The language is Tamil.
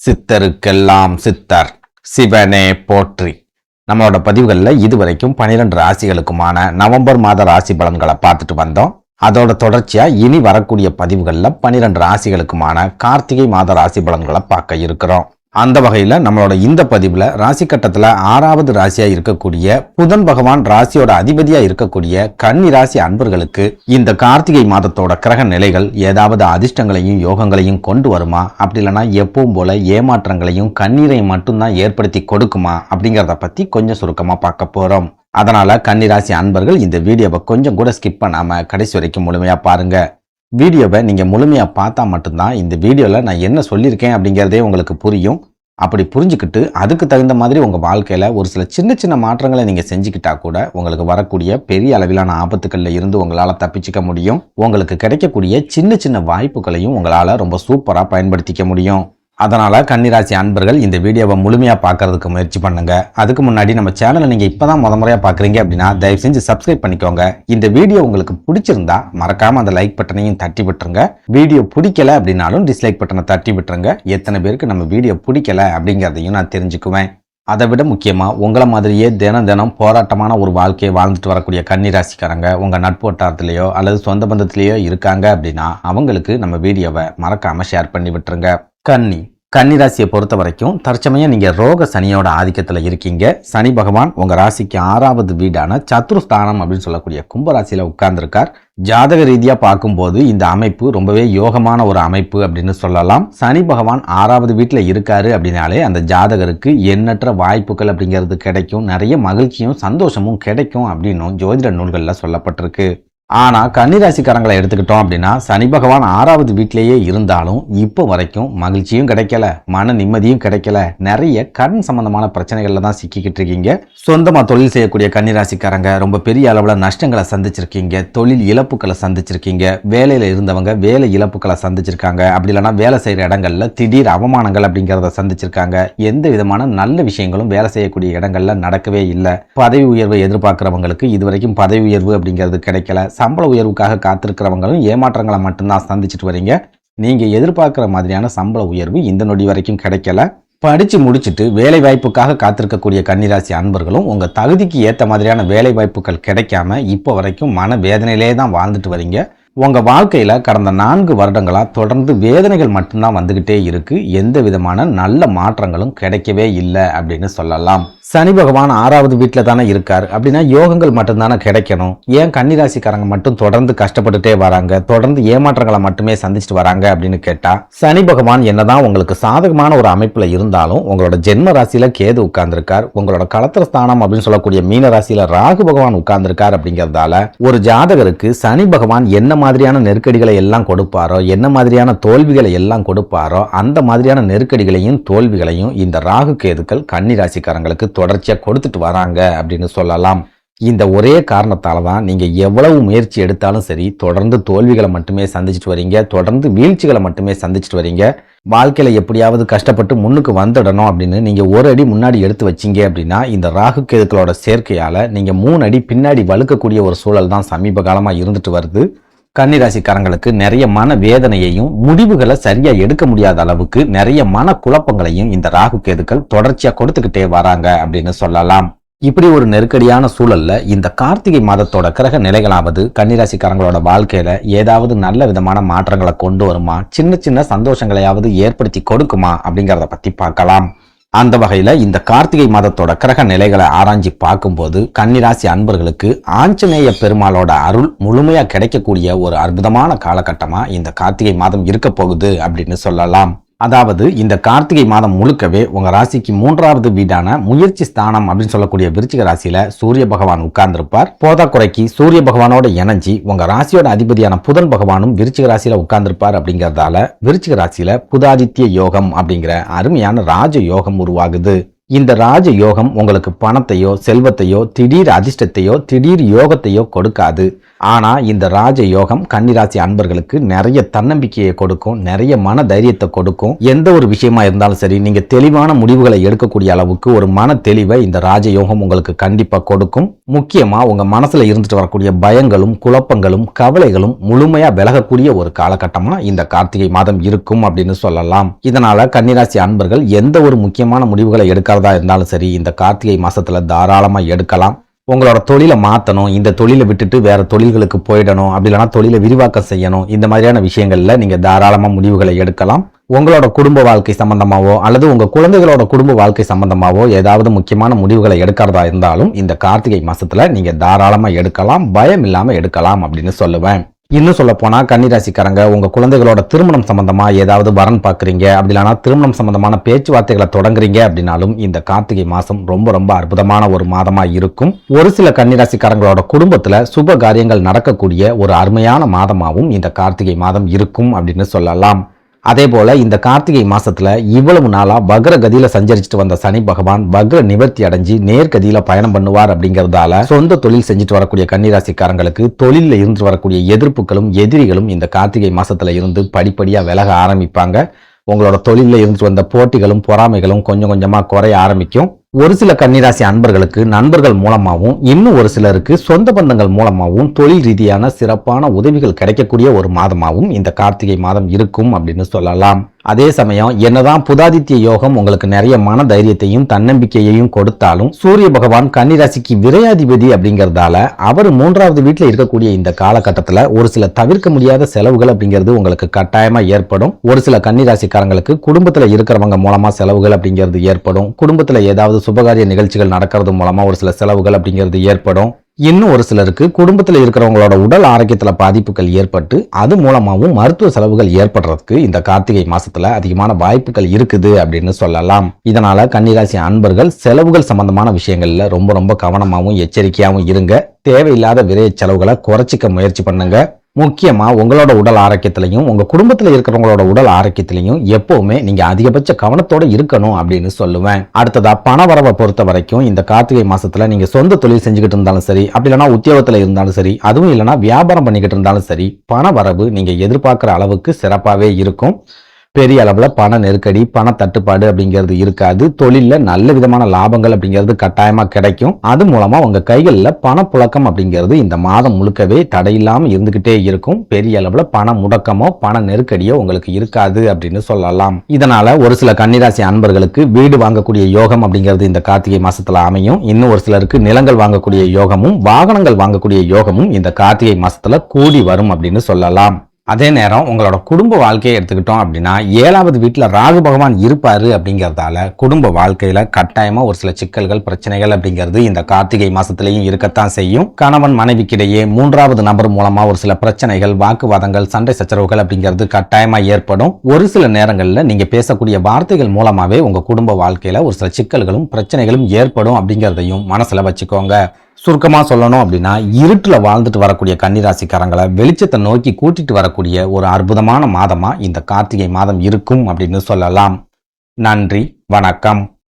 சித்தருக்கெல்லாம் சித்தர் சிவனே போற்றி. நம்மளோட பதிவுகளில் இதுவரைக்கும் பனிரெண்டு ராசிகளுக்குமான நவம்பர் மாத ராசி பலன்களை பார்த்துட்டு வந்தோம். அதோட தொடர்ச்சியாக இனி வரக்கூடிய பதிவுகளில் பனிரெண்டு ராசிகளுக்குமான கார்த்திகை மாத ராசி பலன்களை பார்க்க இருக்கிறோம். அந்த வகையில் நம்மளோட இந்த பதிவில் ராசி கட்டத்தில் ஆறாவது ராசியாக இருக்கக்கூடிய புதன் பகவான் ராசியோட அதிபதியாக இருக்கக்கூடிய கன்னி ராசி அன்பர்களுக்கு இந்த கார்த்திகை மாதத்தோட கிரக நிலைகள் ஏதாவது அதிர்ஷ்டங்களையும் யோகங்களையும் கொண்டு வருமா? அப்படி இல்லைன்னா எப்பவும் போல ஏமாற்றங்களையும் கண்ணீரை மட்டும்தான் ஏற்படுத்தி கொடுக்குமா? அப்படிங்கிறத பற்றி கொஞ்சம் சுருக்கமாக பார்க்க போகிறோம் அதனால கன்னிராசி அன்பர்கள் இந்த வீடியோவை கொஞ்சம் கூட ஸ்கிப் பண்ணாமல் கடைசி வரைக்கும் முழுமையாக பாருங்கள் வீடியோவை நீங்கள் முழுமையாக பார்த்தா மட்டும்தான் இந்த வீடியோவில் நான் என்ன சொல்லியிருக்கேன் அப்படிங்கிறதே உங்களுக்கு புரியும். அப்படி புரிஞ்சுக்கிட்டு அதுக்கு தகுந்த மாதிரி உங்கள் வாழ்க்கையில் ஒரு சில சின்ன சின்ன மாற்றங்களை நீங்கள் செஞ்சுக்கிட்டா கூட உங்களுக்கு வரக்கூடிய பெரிய அளவிலான ஆபத்துக்களில் இருந்து உங்களால் தப்பிச்சிக்க முடியும். உங்களுக்கு கிடைக்கக்கூடிய சின்ன சின்ன வாய்ப்புகளையும் உங்களால் ரொம்ப சூப்பராக பயன்படுத்திக்க முடியும். அதனால் கன்னிராசி அன்பர்கள் இந்த வீடியோவை முழுமையாக பார்க்கறதுக்கு முயற்சி பண்ணுங்க. அதுக்கு முன்னாடி நம்ம சேனலை நீங்கள் இப்போ தான் முத முறையாக பார்க்குறீங்க அப்படின்னா தயவு செஞ்சு சப்ஸ்கிரைப் பண்ணிக்கோங்க. இந்த வீடியோ உங்களுக்கு பிடிச்சிருந்தா மறக்காமல் அந்த லைக் பட்டனையும் தட்டி விட்டுருங்க. வீடியோ பிடிக்கல அப்படின்னாலும் டிஸ்லைக் பட்டனை தட்டி விட்டுருங்க. எத்தனை பேருக்கு நம்ம வீடியோ பிடிக்கல அப்படிங்கிறதையும் நான் தெரிஞ்சுக்குவேன். அதை விட முக்கியமாக உங்களை மாதிரியே தினம் தினம் போராட்டமான ஒரு வாழ்க்கையை வாழ்ந்துட்டு வரக்கூடிய கன்னிராசிக்காரங்க உங்கள் நட்பு வட்டாரத்திலேயோ அல்லது சொந்த பந்தத்திலேயோ இருக்காங்க அப்படின்னா அவங்களுக்கு நம்ம வீடியோவை மறக்காமல் ஷேர் பண்ணி விட்டுருங்க. கன்னி கன்னிராசியை பொறுத்த வரைக்கும் தற்சமயம் நீங்கள் ரோக சனியோட ஆதிக்கத்தில் இருக்கீங்க. சனி பகவான் உங்கள் ராசிக்கு ஆறாவது வீடான சத்ருஸ்தானம் அப்படின்னு சொல்லக்கூடிய கும்பராசியில் உட்கார்ந்துருக்கார். ஜாதக ரீதியாக பார்க்கும்போது இந்த அமைப்பு ரொம்பவே யோகமான ஒரு அமைப்பு அப்படின்னு சொல்லலாம். சனி பகவான் ஆறாவது வீட்டில் இருக்காரு அப்படின்னாலே அந்த ஜாதகருக்கு எண்ணற்ற வாய்ப்புகள் அப்படிங்கிறது கிடைக்கும். நிறைய மகிழ்ச்சியும் சந்தோஷமும் கிடைக்கும் அப்படின்னும் ஜோதிட நூல்களில் சொல்லப்பட்டிருக்கு. ஆனால் கன்னிராசிக்காரங்களை எடுத்துக்கிட்டோம் அப்படின்னா சனி பகவான் ஆறாவது வீட்டிலேயே இருந்தாலும் இப்போ வரைக்கும் மகிழ்ச்சியும் கிடைக்கல மன நிம்மதியும் கிடைக்கல. நிறைய கடன் சம்பந்தமான பிரச்சனைகளில் தான் சிக்கிக்கிட்டு இருக்கீங்க. சொந்தமாக தொழில் செய்யக்கூடிய கன்னிராசிக்காரங்க ரொம்ப பெரிய அளவில் நஷ்டங்களை சந்திச்சிருக்கீங்க தொழில் இழப்புகளை சந்திச்சிருக்கீங்க வேலையில் இருந்தவங்க வேலை இழப்புகளை சந்திச்சிருக்காங்க அப்படி இல்லைனா வேலை செய்கிற இடங்களில் திடீர் அவமானங்கள் அப்படிங்கிறத சந்திச்சிருக்காங்க. எந்த விதமான நல்ல விஷயங்களும் வேலை செய்யக்கூடிய இடங்களில் நடக்கவே இல்லை. பதவி உயர்வை எதிர்பார்க்குறவங்களுக்கு இதுவரைக்கும் பதவி உயர்வு அப்படிங்கிறது கிடைக்கல. சம்பள உயர்வுக்காக காத்திருக்கிறவங்களும் ஏமாற்றங்களை மட்டும்தான் சந்திச்சுட்டு வரீங்க. நீங்க எதிர்பார்க்குற மாதிரியான சம்பள உயர்வு இந்த நொடி வரைக்கும் கிடைக்கல. படித்து முடிச்சுட்டு வேலை வாய்ப்புக்காக காத்திருக்கக்கூடிய கன்னிராசி அன்பர்களும் உங்கள் தகுதிக்கு ஏற்ற மாதிரியான வேலை வாய்ப்புகள் கிடைக்காம இப்போ வரைக்கும் மன வேதனையிலே தான் வாழ்ந்துட்டு வரீங்க. உங்கள் வாழ்க்கையில் கடந்த நான்கு வருடங்களாக தொடர்ந்து வேதனைகள் மட்டும்தான் வந்துக்கிட்டே இருக்கு. எந்த விதமான நல்ல மாற்றங்களும் கிடைக்கவே இல்லை அப்படின்னு சொல்லலாம். சனி பகவான் ஆறாவது வீட்டில் தானே இருக்கார். அப்படின்னா யோகங்கள் மட்டும்தானே கிடைக்கணும். ஏன் கன்னிராசிக்காரங்க மட்டும் தொடர்ந்து கஷ்டப்பட்டுட்டே வராங்க? தொடர்ந்து ஏமாற்றங்களை மட்டுமே சந்திச்சுட்டு வராங்க அப்படின்னு கேட்டா சனி பகவான் என்னதான் உங்களுக்கு சாதகமான ஒரு அமைப்புல இருந்தாலும் உங்களோட ஜென்ம ராசியில கேது உட்கார்ந்துருக்கார். உங்களோட களத்திர ஸ்தானம் அப்படின்னு சொல்லக்கூடிய மீன ராசியில ராகு பகவான் உட்கார்ந்துருக்கார் அப்படிங்கிறதால ஒரு ஜாதகருக்கு சனி பகவான் என்ன மாதிரியான நெருக்கடிகளை எல்லாம் கொடுப்பாரோ என்ன மாதிரியான தோல்விகளை எல்லாம் கொடுப்பாரோ அந்த மாதிரியான நெருக்கடிகளையும் தோல்விகளையும் இந்த ராகு கேதுக்கள் கன்னிராசிக்காரங்களுக்கு தொடர்ச்சியாக கொடுத்துட்டு வராங்க அப்படின்னு சொல்லலாம். இந்த ஒரே காரணத்தால தான் நீங்கள் எவ்வளவு முயற்சி எடுத்தாலும் சரி தொடர்ந்து தோல்விகளை மட்டுமே சந்திச்சுட்டு வரீங்க தொடர்ந்து வீழ்ச்சிகளை மட்டுமே சந்திச்சுட்டு வரீங்க. வாழ்க்கையில் எப்படியாவது கஷ்டப்பட்டு முன்னுக்கு வந்துடணும் அப்படின்னு நீங்கள் ஒரு அடி முன்னாடி எடுத்து வச்சீங்க அப்படின்னா இந்த ராகு கேதுக்களோட சேர்க்கையால் நீங்கள் மூணு அடி பின்னாடி வலுக்கக்கூடிய ஒரு சூழல் தான் சமீப காலமாக இருந்துட்டு வருது. கன்னிராசிக்காரங்களுக்கு நிறைய மன வேதனையையும் முடிவுகளை சரியா எடுக்க முடியாத அளவுக்கு நிறைய மன குழப்பங்களையும் இந்த ராகு கேதுக்கள் தொடர்ச்சியா கொடுத்துக்கிட்டே வராங்க அப்படின்னு சொல்லலாம். இப்படி ஒரு நெருக்கடியான சூழல்ல இந்த கார்த்திகை மாதத்தோட கிரக நிலைகளாவது கன்னிராசிக்காரங்களோட வாழ்க்கையில ஏதாவது நல்ல விதமான மாற்றங்களை கொண்டு வருமா? சின்ன சின்ன சந்தோஷங்களையாவது ஏற்படுத்தி கொடுக்குமா? அப்படிங்கிறத பத்தி பார்க்கலாம். அந்த வகையில் இந்த கார்த்திகை மாதத்தோட கிரக நிலைகளை ஆராய்ஞ்சி பார்க்கும்போது கன்னிராசி அன்பர்களுக்கு ஆஞ்சநேய பெருமாளோட அருள் முழுமையா கிடைக்கக்கூடிய ஒரு அற்புதமான காலகட்டமா இந்த கார்த்திகை மாதம் இருக்க போகுது அப்படின்னு சொல்லலாம். அதாவது இந்த கார்த்திகை மாதம் முழுக்கவே உங்க ராசிக்கு மூன்றாவது வீடான முயற்சி ஸ்தானம் அப்படின்னு சொல்லக்கூடிய விருச்சிக ராசியில சூரிய பகவான் உட்கார்ந்திருப்பார். போதாக்குறைக்கு சூரிய பகவானோட இணைஞ்சி உங்க ராசியோட அதிபதியான புதன் பகவானும் விருச்சிக ராசியில உட்கார்ந்திருப்பார் அப்படிங்கறதால விருச்சிக ராசியில புதாதித்ய யோகம் அப்படிங்கிற அருமையான ராஜ யோகம் உருவாகுது. இந்த ராஜ யோகம் உங்களுக்கு பணத்தையோ செல்வத்தையோ திடீர் அதிர்ஷ்டத்தையோ திடீர் யோகத்தையோ கொடுக்காது. ஆனா இந்த ராஜ யோகம் கன்னிராசி அன்பர்களுக்கு நிறைய தன்னம்பிக்கையை கொடுக்கும் நிறைய மன தைரியத்தை கொடுக்கும். எந்த ஒரு விஷயமா இருந்தாலும் சரி நீங்க தெளிவான முடிவுகளை எடுக்கக்கூடிய அளவுக்கு ஒரு மன தெளிவை இந்த ராஜ யோகம் உங்களுக்கு கண்டிப்பா கொடுக்கும். முக்கியமா உங்க மனசுல இருந்துட்டு வரக்கூடிய பயங்களும் குழப்பங்களும் கவலைகளும் முழுமையா விலகக்கூடிய ஒரு காலகட்டமா இந்த கார்த்திகை மாதம் இருக்கும் அப்படின்னு சொல்லலாம். இதனால கன்னிராசி அன்பர்கள் எந்த ஒரு முக்கியமான முடிவுகளை எடுக்க எடுக்கிறதா இருந்தாலும் சரி இந்த கார்த்திகை மாசத்துல தாராளமா எடுக்கலாம். உங்களோட தொழிலை மாற்றணும் இந்த தொழிலை விட்டுட்டு வேற தொழில்களுக்கு போயிடணும் அப்படி இல்லைனா தொழிலை விரிவாக்கம் செய்யணும் இந்த மாதிரியான விஷயங்களில் நீங்கள் தாராளமாக முடிவுகளை எடுக்கலாம். உங்களோட குடும்ப வாழ்க்கை சம்பந்தமாவோ அல்லது உங்கள் குழந்தைகளோட குடும்ப வாழ்க்கை சம்பந்தமாவோ ஏதாவது முக்கியமான முடிவுகளை எடுக்கிறதா இருந்தாலும் இந்த கார்த்திகை மாதத்தில் நீங்கள் தாராளமாக எடுக்கலாம் பயம் இல்லாமல் எடுக்கலாம் அப்படின்னு சொல்லுவேன். இன்னும் சொல்ல போனால் கன்னிராசிக்காரங்க உங்கள் குழந்தைகளோட திருமணம் சம்மந்தமாக ஏதாவது வரன் பார்க்குறீங்க அப்படி இல்லைனா திருமணம் சம்பந்தமான பேச்சுவார்த்தைகளை தொடங்குறீங்க அப்படின்னாலும் இந்த கார்த்திகை மாதம் ரொம்ப ரொம்ப அற்புதமான ஒரு மாதமாக இருக்கும். ஒரு சில கன்னிராசிக்காரங்களோட குடும்பத்தில் சுப காரியங்கள் நடக்கக்கூடிய ஒரு அருமையான மாதமாகவும் இந்த கார்த்திகை மாதம் இருக்கும் அப்படின்னு சொல்லலாம். அதே போல இந்த கார்த்திகை மாசத்துல இவ்வளவு நாளா வக்ர கதியில சஞ்சரிச்சுட்டு வந்த சனி பகவான் வக்ர நிவர்த்தி அடைஞ்சு நேர்கதியில பயணம் பண்ணுவார் அப்படிங்கறதால சொந்த தொழில் செஞ்சுட்டு வரக்கூடிய கன்னிராசிக்காரங்களுக்கு தொழிலில் இருந்து வரக்கூடிய எதிர்ப்புகளும் எதிரிகளும் இந்த கார்த்திகை மாசத்துல இருந்து படிப்படியா விலக ஆரம்பிப்பாங்க. உங்களோட தொழிலில் இருந்துட்டு வந்த போட்டிகளும் பொறாமைகளும் கொஞ்சம் கொஞ்சமா குறைய ஆரம்பிக்கும். ஒரு சில கன்னிராசி அன்பர்களுக்கு நண்பர்கள் மூலமாகவும் இன்னும் ஒரு சிலருக்கு சொந்த பந்தங்கள் மூலமாகவும் தொழில் ரீதியான சிறப்பான உதவிகள் கிடைக்கக்கூடிய ஒரு மாதமாகவும் இந்த கார்த்திகை மாதம் இருக்கும் அப்படின்னு சொல்லலாம். அதே சமயம் என்னதான் புதாதித்ய யோகம் உங்களுக்கு நிறைய மன தைரியத்தையும் தன்னம்பிக்கையையும் கொடுத்தாலும் சூரிய பகவான் கன்னிராசிக்கு விரையாதிபதி அப்படிங்கிறதால அவர் மூன்றாவது வீட்டில் இருக்கக்கூடிய இந்த காலகட்டத்தில் ஒரு சில தவிர்க்க முடியாத செலவுகள் அப்படிங்கிறது உங்களுக்கு கட்டாயமாக ஏற்படும். ஒரு சில கன்னிராசிக்காரங்களுக்கு குடும்பத்தில் இருக்கிறவங்க மூலமாக செலவுகள் அப்படிங்கிறது ஏற்படும். குடும்பத்தில் ஏதாவது சுபகாரிய நிகழ்ச்சிகள் நடக்கிறது மூலமாக ஒரு சில செலவுகள் அப்படிங்கிறது ஏற்படும். இன்னும் ஒரு சிலருக்கு குடும்பத்தில் இருக்கிறவங்களோட உடல் ஆரோக்கியத்தில் பாதிப்புகள் ஏற்பட்டு அது மூலமாகவும் மருத்துவ செலவுகள் ஏற்படுறதுக்கு இந்த கார்த்திகை மாசத்துல அதிகமான வாய்ப்புகள் இருக்குது அப்படின்னு சொல்லலாம். இதனால கன்னிராசி அன்பர்கள் செலவுகள் சம்பந்தமான விஷயங்கள்ல ரொம்ப ரொம்ப கவனமாகவும் எச்சரிக்கையாகவும் இருங்க. தேவையில்லாத விரைய செலவுகளை குறைச்சிக்க முயற்சி பண்ணுங்க. முக்கியமாக உங்களோட உடல் ஆரோக்கியத்திலையும் உங்கள் குடும்பத்தில் இருக்கிறவங்களோட உடல் ஆரோக்கியத்திலையும் எப்போவுமே நீங்கள் அதிகபட்ச கவனத்தோடு இருக்கணும் அப்படின்னு சொல்லுவேன். அடுத்ததாக பண வரவை பொறுத்த வரைக்கும் இந்த கார்த்திகை மாதத்தில் நீங்கள் சொந்த தொழில் செஞ்சுக்கிட்டு இருந்தாலும் சரி அப்படி இல்லைன்னா உத்தியோகத்தில் இருந்தாலும் சரி அதுவும் இல்லைனா வியாபாரம் பண்ணிக்கிட்டு இருந்தாலும் சரி பண வரவு நீங்கள் எதிர்பார்க்குற அளவுக்கு சிறப்பாகவே இருக்கும். பெரிய அளவில் பண நெருக்கடி பண தட்டுப்பாடு அப்படிங்கிறது இருக்காது. தொழிலில் நல்ல விதமான லாபங்கள் அப்படிங்கிறது கட்டாயமாக கிடைக்கும். அது மூலமாக உங்கள் கைகளில் பணப்புழக்கம் அப்படிங்கிறது இந்த மாதம் முழுக்கவே தடையில்லாமல் இருந்துக்கிட்டே இருக்கும். பெரிய அளவில் பண முடக்கமோ பண நெருக்கடியோ உங்களுக்கு இருக்காது அப்படின்னு சொல்லலாம். இதனால ஒரு சில கன்னிராசி அன்பர்களுக்கு வீடு வாங்கக்கூடிய யோகம் அப்படிங்கிறது இந்த கார்த்திகை மாசத்துல அமையும். இன்னும் ஒரு சிலருக்கு நிலங்கள் வாங்கக்கூடிய யோகமும் வாகனங்கள் வாங்கக்கூடிய யோகமும் இந்த கார்த்திகை மாசத்துல கூடி வரும் அப்படின்னு சொல்லலாம். அதே நேரம் உங்களோட குடும்ப வாழ்க்கையை எடுத்துக்கிட்டோம் அப்படின்னா ஏழாவது வீட்டில் ராகு பகவான் இருப்பார் அப்படிங்கிறதால குடும்ப வாழ்க்கையில் கட்டாயமாக ஒரு சில சிக்கல்கள் பிரச்சனைகள் அப்படிங்கிறது இந்த கார்த்திகை மாதத்துலேயும் இருக்கத்தான் செய்யும். கணவன் மனைவிக்கிடையே மூன்றாவது நபர் மூலமாக ஒரு சில பிரச்சனைகள் வாக்குவாதங்கள் சண்டை சச்சரவுகள் அப்படிங்கிறது கட்டாயமாக ஏற்படும். ஒரு சில நேரங்களில் நீங்கள் பேசக்கூடிய வார்த்தைகள் மூலமாகவே உங்கள் குடும்ப வாழ்க்கையில் ஒரு சில சிக்கல்களும் பிரச்சனைகளும் ஏற்படும் அப்படிங்கிறதையும் மனசில் வச்சுக்கோங்க. சுருக்கமாக சொல்லணும் அப்படின்னா இருட்டில் வாழ்ந்துட்டு வரக்கூடிய கன்னிராசிக்காரங்களை வெளிச்சத்தை நோக்கி கூட்டிட்டு வரக்கூடிய ஒரு அற்புதமான மாதமாக இந்த கார்த்திகை மாதம் இருக்கும் அப்படின்னு சொல்லலாம். நன்றி வணக்கம்.